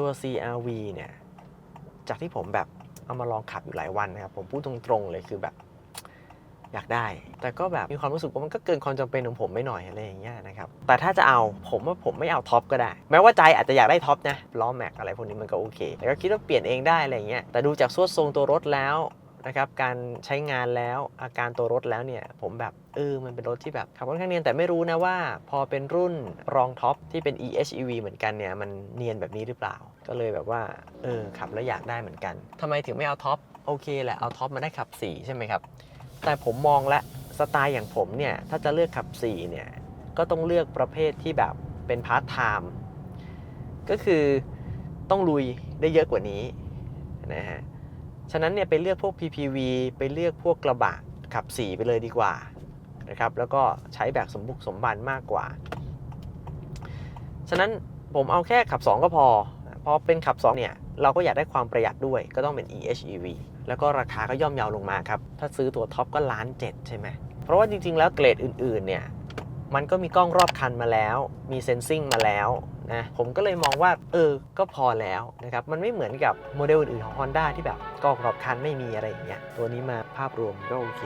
ตัว CRV เนี่ย จากที่ผมแบบเอามาลองขับอยู่หลายวันนะครับ ผมพูดตรงๆเลยคือแบบ อยากได้ แต่ก็แบบมีความรู้สึกว่ามันก็เกินความจำเป็นของผมไม่หน่อยอะไรอย่างเงี้ยนะครับ แต่ถ้าจะเอาผมว่าผมไม่เอาท็อปก็ได้ แม้ว่าใจอาจจะอยากได้ท็อปนะล้อแม็กอะไรพวกนี้มันก็โอเค แต่ก็คิดว่าเปลี่ยนเองได้อะไรอย่างเงี้ย แต่ดูจากสวดทรงตัวรถแล้ว นะครับการใช้งานแล้วอาการตัวรถแล้วเนี่ยผมแบบเออมันเป็นรถที่แบบขับค่อนข้างเนียนแต่ไม่รู้นะว่า พอเป็นรุ่นรองท็อปที่เป็น EHEV เหมือนกันเนี่ยมันเนียนแบบนี้หรือเปล่า ก็เลยแบบว่าเออขับแล้วอยากได้เหมือนกันทำไมถึงไม่เอาท็อปโอเคแหละเอาท็อปมาได้ขับสี่ใช่ไหมครับแต่ผมมองและสไตล์อย่างผมเนี่ยถ้าจะเลือกขับ4เนี่ยก็ต้องเลือกประเภทที่แบบเป็นพาร์ทไทม์ก็คือต้องลุยได้เยอะกว่านี้นะฮะ ฉะนั้นเนี่ยไปเลือกพวก PPV ไปเลือกพวกกระบะขับ4ไปเลยดีกว่านะครับ แล้วก็ใช้แบบสมบุกสมบันมากกว่า ฉะนั้นผมเอาแค่ขับ 2 ก็พอ พอเป็นขับ 2 เนี่ย เราก็อยากได้ความประหยัดด้วย ก็ต้องเป็น EHEV แล้วก็ราคาก็ย่อมเยาวลงมาครับ ถ้าซื้อตัวท็อปก็ล้านเจ็ดใช่ไหม เพราะว่าจริงๆ แล้วเกรดอื่นๆ เนี่ย มันก็มีกล้องรอบคันมาแล้ว มีเซนซิงมาแล้วนะผมก็เลยมองว่าเออก็พอแล้วนะครับมันไม่เหมือนกับโมเดลอื่นๆของ Honda ที่แบบกล้องรอบคันไม่มีอะไรอย่างเงี้ยตัวนี้มาภาพรวมก็โอเค